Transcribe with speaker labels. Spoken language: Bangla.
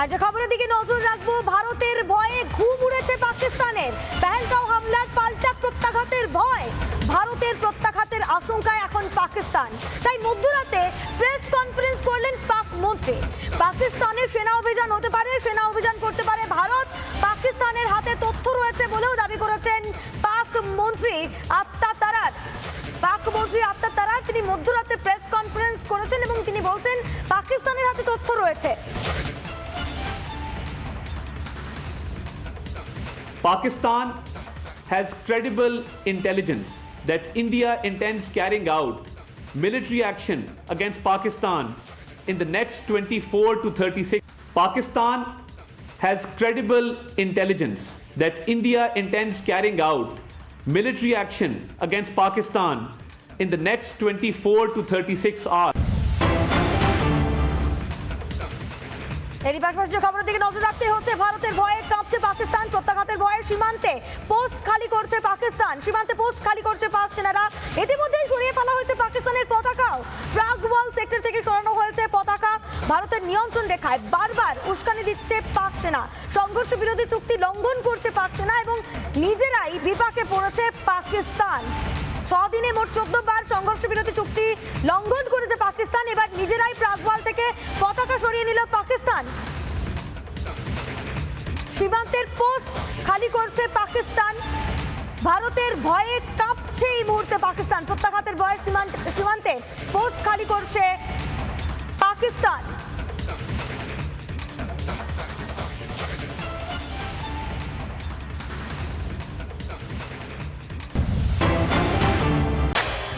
Speaker 1: আর যে খবরের দিকে নজর রাখব, ভারতের ভয়ে ঘুম উড়েছে পাকিস্তানের। পেহেলগাঁও হামলার পাল্টা প্রত্যাঘাতের ভয়, ভারতের প্রত্যাঘাতের আশঙ্কায় এখন পাকিস্তান। তাই মধ্যরাতে প্রেস কনফারেন্স করলেন পাক মন্ত্রী। পাকিস্তানের সেনা অভিযান হতে পারে, সেনা অভিযান করতে পারে ভারত। পাকিস্তানের হাতে তথ্য রয়েছে বলেও দাবি করেছেন পাক মন্ত্রী আত্মা তারার। পাক মন্ত্রী আত্মা তারার, তিনি মধ্যরাতে প্রেস কনফারেন্স করেছেন এবং তিনি বলছেন, পাকিস্তানের হাতে তথ্য রয়েছে।
Speaker 2: Pakistan has credible intelligence that India intends carrying out military action against Pakistan in the next 24 to 36. Pakistan has credible intelligence that India intends carrying out military action against Pakistan in the next 24 to 36 hours.
Speaker 1: এরই পাশাপাশি খবরের দিকে নজর রাখতে হচ্ছে, ভারতের ভয়ে কাঁপছে পাকিস্তান, প্রত্যাঘাতের ভয়ে সীমান্তে পোস্ট খালি করছে পাকিস্তান, সীমান্তে পোস্ট খালি করছে পাক সেনারা। ইতিমধ্যেই সরিয়ে ফেলা হয়েছে পাকিস্তানের পতাকাও। প্রাগওয়াল সেক্টর থেকে সরানো হয়েছে পতাকা। ভারতের নিয়ন্ত্রণ রেখায় বারবার উস্কানি দিচ্ছে পাক সেনা। সংঘর্ষ বিরোধী চুক্তি লঙ্ঘন করছে পাক সেনা এবং নিজেরাই বিপাকে পড়েছে পাকিস্তান। ছ দিনে মোট চোদ্দ বার সংঘর্ষ বিরোধী চুক্তি লঙ্ঘন করেছে পাকিস্তান, এবার নিজেরাই প্রাগওয়াল থেকে পতাকা সরিয়ে নিল পাকিস্তান। সীমান্তের পোস্ট খালি করছে পাকিস্তান। ভারতের ভয়ে কাঁপছে এই মুহূর্তে পাকিস্তান। প্রত্যাঘাতের ভয়ে সীমান্তে পোস্ট খালি করছে পাকিস্তান।